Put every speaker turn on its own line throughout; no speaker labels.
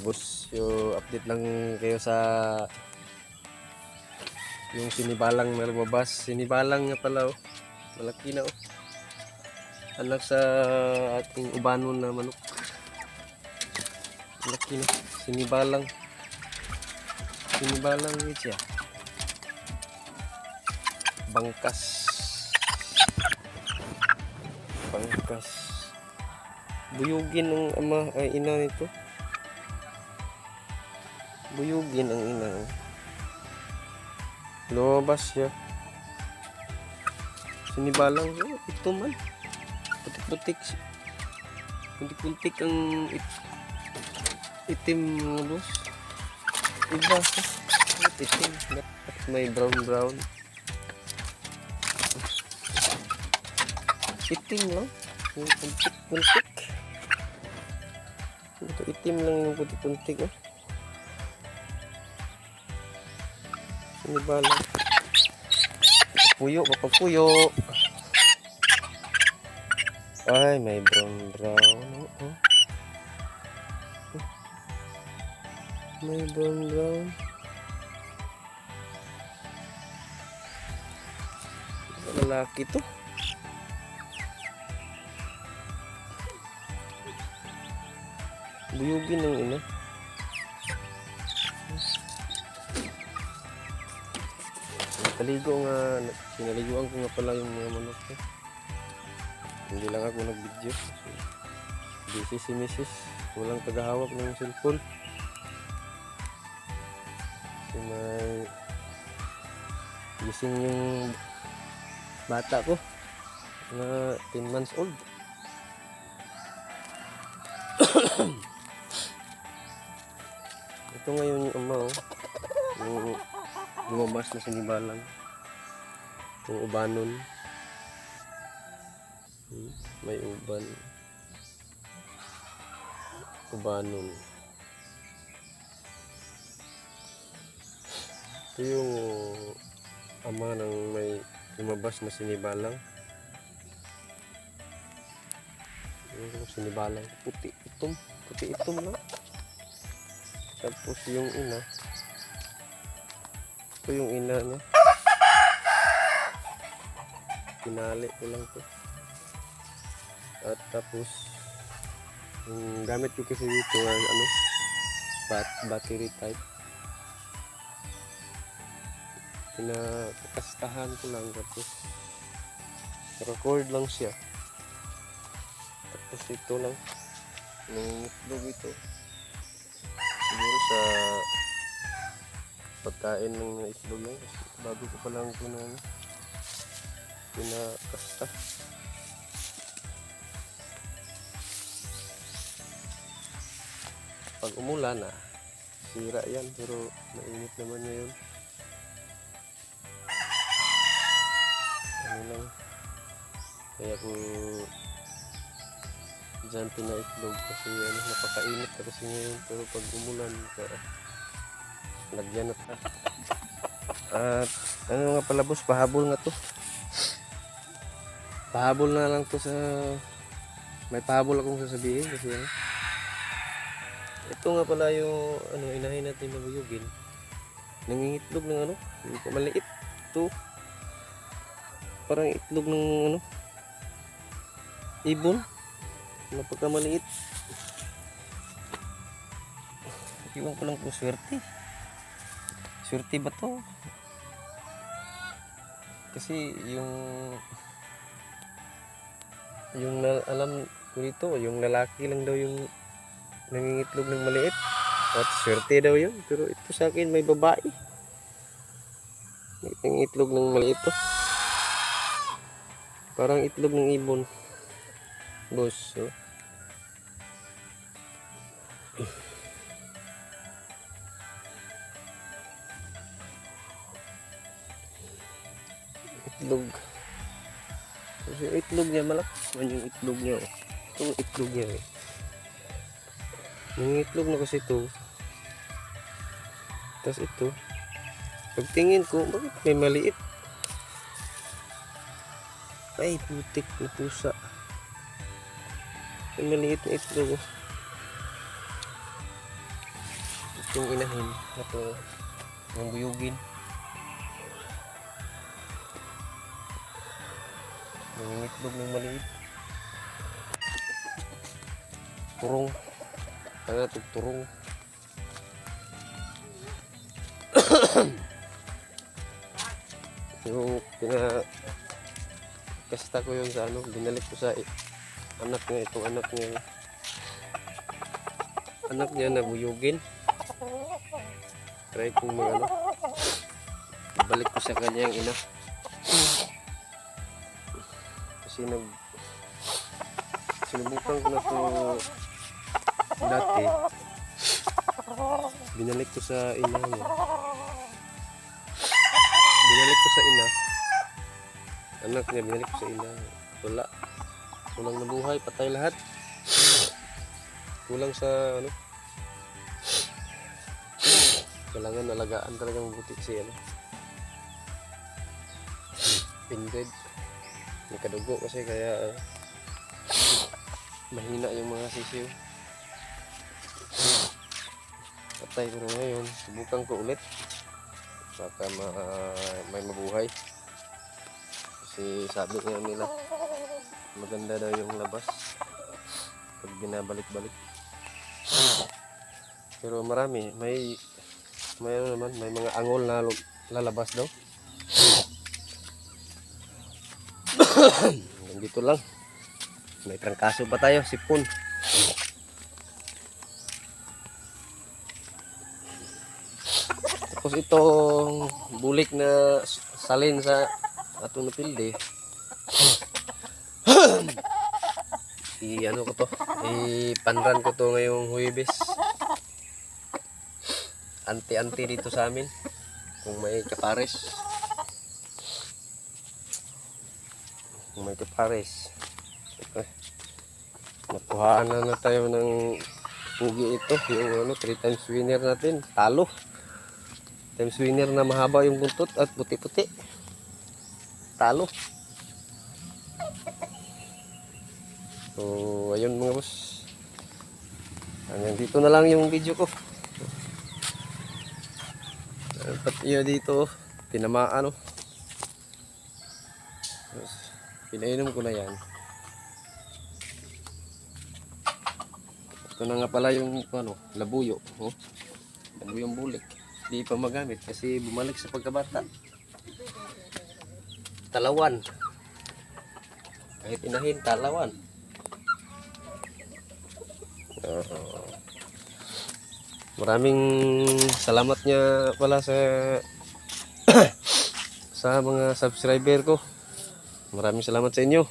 Tapos yung update lang kayo sa yung sinibalang na lumabas. Sinibalang nga pala oh. Malaki na oh. Anak sa ating ubanon na manok. Malaki na. Sinibalang. Sinibalang siya. Bangkas. Bangkas. Buyugin ang ama ay ina nito. Buyugin ang ina. oh. Lumabas siya. Sinibalang siya. Ito man. Putik-putik. siya. Putik-putik ang it- itim mga boss. Iba siya. Itim. At may brown-brown. Itim lang. Puntik-puntik. Ito itim lang yung putik-puntik. Oh. Sinibala. Puyo, papapuyo. Ay, may brown brown. Oh, oh. May brown brown. Lalaki to. Buyugin ng ina. Nakaligo nga, sinaliguan ko nga pala yung mga manok ko. Hindi lang ako nag-video. Busy si Mrs. Walang tagahawak ng cellphone. Kasi may gising yung bata ko na 10 months old. Ito ngayon yung lumabas na sinibalang. Yung ubanon. Hmm, May uban. Ubanon. Ito yung ama ng may lumabas na sinibalang. Yung sinibalang puti itom. Puti itom lang. Tapos yung ina. Ito yung ina niya. Pinali ko lang to. At tapos yung gamit ko kasi dito ay ano bat battery type. Pinakastahan ko lang tapos record lang siya. Tapos ito lang yung itlog ito siguro sa pagkain ng itlog yan kasi bago ko pa lang ito na ano, pinakasta. Pag umulan na sira yan pero mainit naman ngayon. Ano lang. Kaya ko dyan pinaitlog kasi ano, napakainit na kasi ngayon. Pero pag umulan ka, lagyan na. At ano nga pala boss? Pahabol nga to. Pahabol na lang to sa may pahabol akong sasabihin kasi ano. Ito nga pala yung ano inahin natin na buyugin nangingitlog ng ano? Maliit. To parang itlog ng ano? Ibon. Napagkamaliit. Iwan ko lang kung swerte swerte ba to? Kasi yung yung na, alam ko dito yung lalaki lang daw yung nangingitlog ng maliit. At swerte daw yun. Pero ito sa akin may babae. May nangingitlog ng maliit to parang itlog ng ibon. Boss oh. Itlog kasi yung itlog niya malakas man yung itlog niya oh. ito yung itlog niya eh. yung itlog na kasi ito tapos ito pagtingin ko bakit may maliit ay putik na pusa may maliit na itlog oh. yung inahin na to yung buyugin yung itlog ng maliit. Turong. Kaya turong. Yung pina kasta ko yung sa ano binalik ko sa anak niya itong anak niya. Anak niya na buyugin. Try kong mag ano balik ko sa kanya yung ina kasi nag sinubukan ko na to dati. Binalik ko sa ina niya. Binalik ko sa ina. Anak niya binalik ko sa ina. Wala. Kulang na buhay patay lahat. Kulang sa ano? Kailangan alagaan talaga mabuti si ano? Inbred may kadugo kasi kaya ah, mahina yung mga sisiw. Patay pero ngayon. Subukan ko ulit. Baka ma may mabuhay. Kasi sabi nga nila maganda daw yung labas pag binabalik-balik. Pero marami may may ano naman may mga angol na lalabas daw Hanggang dito lang. May trangkaso pa tayo sipon tapos itong bulik na salin sa atong napilde. I ano ko to? I panran ko to ngayong Huwebes. Anti-anti dito sa amin. Kung may kapares may kapares. Okay. na na tayo ng pugi ito. Yung ano 3 times winner natin. Talo. Times winner na mahaba yung buntot at puti-puti. Talo. So ayun mga boss. Hanggang dito na lang yung video ko. Dapat yun dito tinamaan oh. Pinainom ko na yan. Ito na nga pala yung ano, labuyo oh. labuyong bulik. Di pa magamit kasi bumalik sa pagkabata. Talawan. Kahit inahin talawan. Oo. maraming salamat niya pala sa sa mga subscriber ko maraming salamat sa inyo.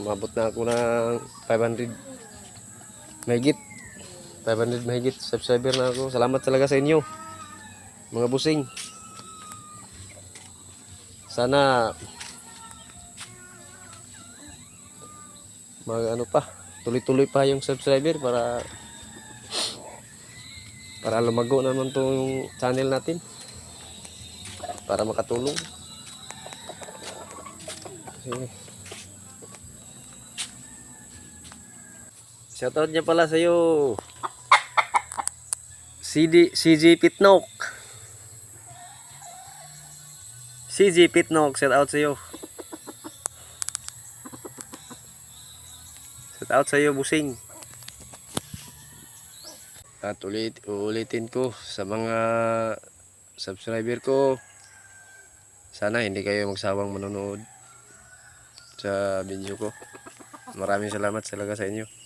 Umabot na ako ng 500 mahigit. 500 mahigit subscriber na ako. Salamat talaga sa inyo mga busing. Sana mag ano pa tuloy-tuloy pa yung subscriber para para lumago naman tong channel natin. Para makatulong kasi shoutout niya pala sa iyo CD, CJ Pitnok CJ Pitnok. Shout out sa iyo shout out sa iyo busing. At ulit, ulitin ko sa mga subscriber ko. Sana hindi kayo magsawang manonood sa video ko. Maraming salamat talaga sa inyo